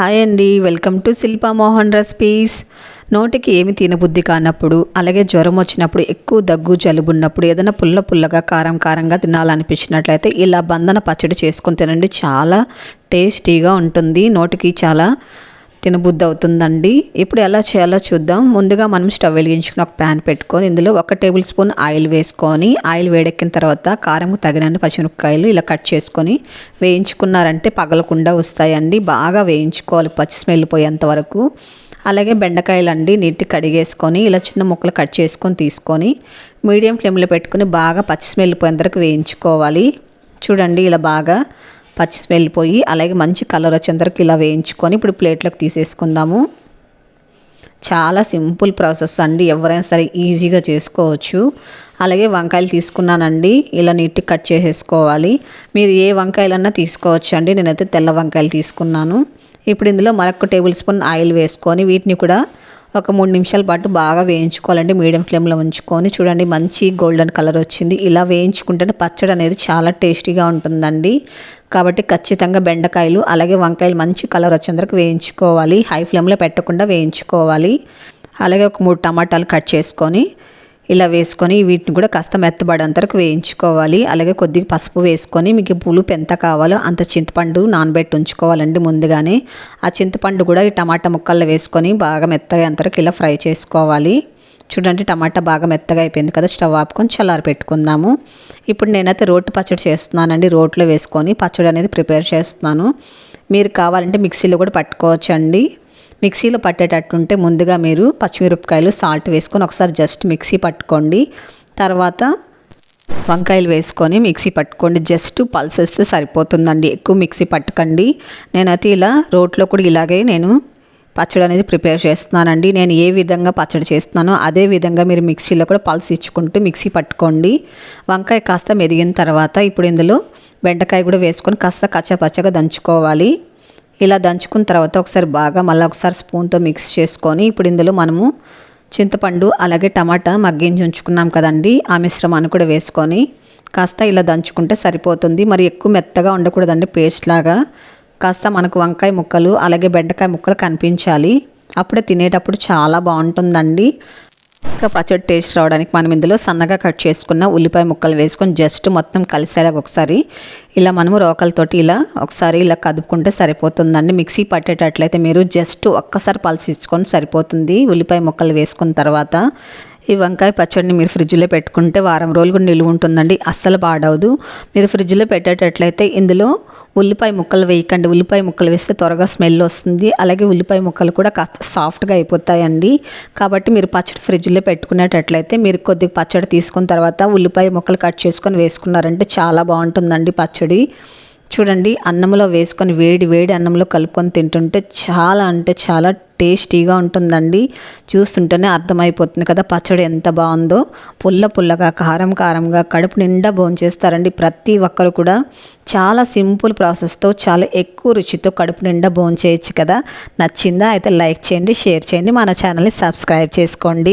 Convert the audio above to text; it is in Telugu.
హాయ్ అండి. Welcome to Shilpa Mohan recipes. నోటికి ఏమి తినబుద్ధి కానప్పుడు అలాగే జ్వరం వచ్చినప్పుడు ఎక్కువ దగ్గు జలుబు ఉన్నప్పుడు ఏదైనా పుల్ల పుల్లగా కారం కారంగా తినాలనిపించినట్లయితే ఇలా బంధన పచ్చడి చేసుకొని తినండి. చాలా టేస్టీగా ఉంటుంది. నోటికి చాలా తినబుద్ధి అవుతుందండి. ఇప్పుడు ఎలా చేయాలో చూద్దాం. ముందుగా మనం స్టవ్ వెలిగించుకుని ఒక ప్యాన్ పెట్టుకొని ఇందులో ఒక టేబుల్ స్పూన్ ఆయిల్ వేసుకొని ఆయిల్ వేడెక్కిన తర్వాత కారం తగినన్ని పచ్చిమిరపకాయలు ఇలా కట్ చేసుకొని వేయించుకున్నారంటే పగలకుండా వస్తాయండి. బాగా వేయించుకోవాలి. పచ్చి స్మెల్ పోయేంత వరకు. అలాగే బెండకాయలు అండి నీటి కడిగేసుకొని ఇలా చిన్న ముక్కలు కట్ చేసుకొని తీసుకొని మీడియం ఫ్లేమ్లో పెట్టుకొని బాగా పచ్చి స్మెల్ పోయేంత వరకు వేయించుకోవాలి. చూడండి ఇలా బాగా పచ్చి స్మెల్ పోయి అలాగే మంచి కలర్ వచ్చేంతవరకు ఇలా వేయించుకొని ఇప్పుడు ప్లేట్లోకి తీసేసుకుందాము. చాలా సింపుల్ ప్రాసెస్ అండి. ఎవరైనా సరే ఈజీగా చేసుకోవచ్చు. అలాగే వంకాయలు తీసుకున్నానండి. ఇలా నీట్గా కట్ చేసేసుకోవాలి. మీరు ఏ వంకాయలన్నా తీసుకోవచ్చు అండి. నేనైతే తెల్ల వంకాయలు తీసుకున్నాను. ఇప్పుడు ఇందులో మరొక టేబుల్ స్పూన్ ఆయిల్ వేసుకొని వీటిని కూడా ఒక మూడు నిమిషాల పాటు బాగా వేయించుకోవాలండి. మీడియం ఫ్లేమ్లో ఉంచుకొని చూడండి మంచి గోల్డెన్ కలర్ వచ్చింది. ఇలా వేయించుకుంటేనే పచ్చడి అనేది చాలా టేస్టీగా ఉంటుందండి. కాబట్టి ఖచ్చితంగా బెండకాయలు అలాగే వంకాయలు మంచి కలర్ వచ్చేందుకు వేయించుకోవాలి. హై ఫ్లేమ్లో పెట్టకుండా వేయించుకోవాలి. అలాగే ఒక మూడు టమాటాలు కట్ చేసుకొని ఇలా వేసుకొని వీటిని కూడా కాస్త మెత్తబడేంతరకు వేయించుకోవాలి. అలాగే కొద్దిగా పసుపు వేసుకొని మీకు పులుపు ఎంత కావాలో అంత చింతపండు నానబెట్టి ఉంచుకోవాలండి ముందుగానే. ఆ చింతపండు కూడా ఈ టమాటా ముక్కల్లో వేసుకొని బాగా మెత్తగా అంతరకు ఇలా ఫ్రై చేసుకోవాలి. చూడండి టమాటా బాగా మెత్తగా అయిపోయింది కదా స్టవ్ ఆపుకొని చల్లారి పెట్టుకుందాము. ఇప్పుడు నేనైతే రోటి పచ్చడి చేస్తున్నానండి రోట్లో వేసుకొని పచ్చడి అనేది ప్రిపేర్ చేస్తున్నాను. మీరు కావాలంటే మిక్సీలో కూడా పట్టుకోవచ్చండి. మిక్సీలో పట్టేటట్టుంటే ముందుగా మీరు పచ్చిమిరపకాయలు సాల్ట్ వేసుకొని ఒకసారి జస్ట్ మిక్సీ పట్టుకోండి. తర్వాత వంకాయలు వేసుకొని మిక్సీ పట్టుకోండి. జస్ట్ పల్స్ వేస్తే సరిపోతుందండి. ఎక్కువ మిక్సీ పట్టకండి. నేనైతే ఇలా రోట్లో కూడా ఇలాగే నేను పచ్చడి అనేది ప్రిపేర్ చేస్తున్నానండి. నేను ఏ విధంగా పచ్చడి చేస్తున్నానో అదే విధంగా మీరు మిక్సీలో కూడా పల్స్ ఇచ్చుకుంటూ మిక్సీ పట్టుకోండి. వంకాయ కాస్త మెదిగిన తర్వాత ఇప్పుడు ఇందులో బెండకాయ కూడా వేసుకొని కాస్త కచ్చపచ్చగా దంచుకోవాలి. ఇలా దంచుకున్న తర్వాత ఒకసారి బాగా మళ్ళీ ఒకసారి స్పూన్తో మిక్స్ చేసుకొని ఇప్పుడు ఇందులో మనము చింతపండు అలాగే టమాటా మగ్గించి ఉంచుకున్నాం కదండి ఆ మిశ్రమాన్ని కూడా వేసుకొని కాస్త ఇలా దంచుకుంటే సరిపోతుంది. మరి ఎక్కువ మెత్తగా ఉండకూడదండి పేస్ట్ లాగా. కాస్త మనకు వంకాయ ముక్కలు అలాగే బెండకాయ ముక్కలు కనిపించాలి. అప్పుడే తినేటప్పుడు చాలా బాగుంటుందండి. ఇంకా పచ్చడి టేస్ట్ రావడానికి మనం ఇందులో సన్నగా కట్ చేసుకున్న ఉల్లిపాయ ముక్కలు వేసుకొని జస్ట్ మొత్తం కలిసేలాగా ఒకసారి ఇలా మనము రోకలతోటి ఇలా ఒకసారి ఇలా కదుపుకుంటే సరిపోతుందండి. మిక్సీ పట్టేటట్లయితే మీరు జస్ట్ ఒక్కసారి పల్స్ సరిపోతుంది. ఉల్లిపాయ ముక్కలు వేసుకున్న తర్వాత ఈ వంకాయ పచ్చడిని మీరు ఫ్రిడ్జ్లో పెట్టుకుంటే వారం రోజులు కూడా నిలువ ఉంటుందండి. అస్సలు పాడవదు. మీరు ఫ్రిడ్జ్లో పెట్టేటట్లయితే ఇందులో ఉల్లిపాయ ముక్కలు వేయకండి. ఉల్లిపాయ ముక్కలు వేస్తే త్వరగా స్మెల్ వస్తుంది. అలాగే ఉల్లిపాయ ముక్కలు కూడా కాస్త సాఫ్ట్గా అయిపోతాయండి. కాబట్టి మీరు పచ్చడి ఫ్రిడ్జ్లో పెట్టుకునేటట్లయితే మీరు కొద్దిగా పచ్చడి తీసుకున్న తర్వాత ఉల్లిపాయ ముక్కలు కట్ చేసుకొని వేసుకున్నారంటే చాలా బాగుంటుందండి పచ్చడి. చూడండి అన్నంలో వేసుకొని వేడి వేడి అన్నంలో కలుపుకొని తింటుంటే చాలా అంటే చాలా టేస్టీగా ఉంటుందండి. చూస్తుంటేనే అర్థమైపోతుంది కదా పచ్చడి ఎంత బాగుందో. పుల్ల పుల్లగా కారం కారంగా కడుపు నిండా భోంచేస్తారండి ప్రతి ఒక్కరు కూడా. చాలా సింపుల్ ప్రాసెస్తో చాలా ఎక్కువ రుచితో కడుపు నిండా భోంచేయచ్చు కదా. నచ్చిందా అయితే లైక్ చేయండి షేర్ చేయండి మన ఛానల్ని సబ్స్క్రైబ్ చేసుకోండి.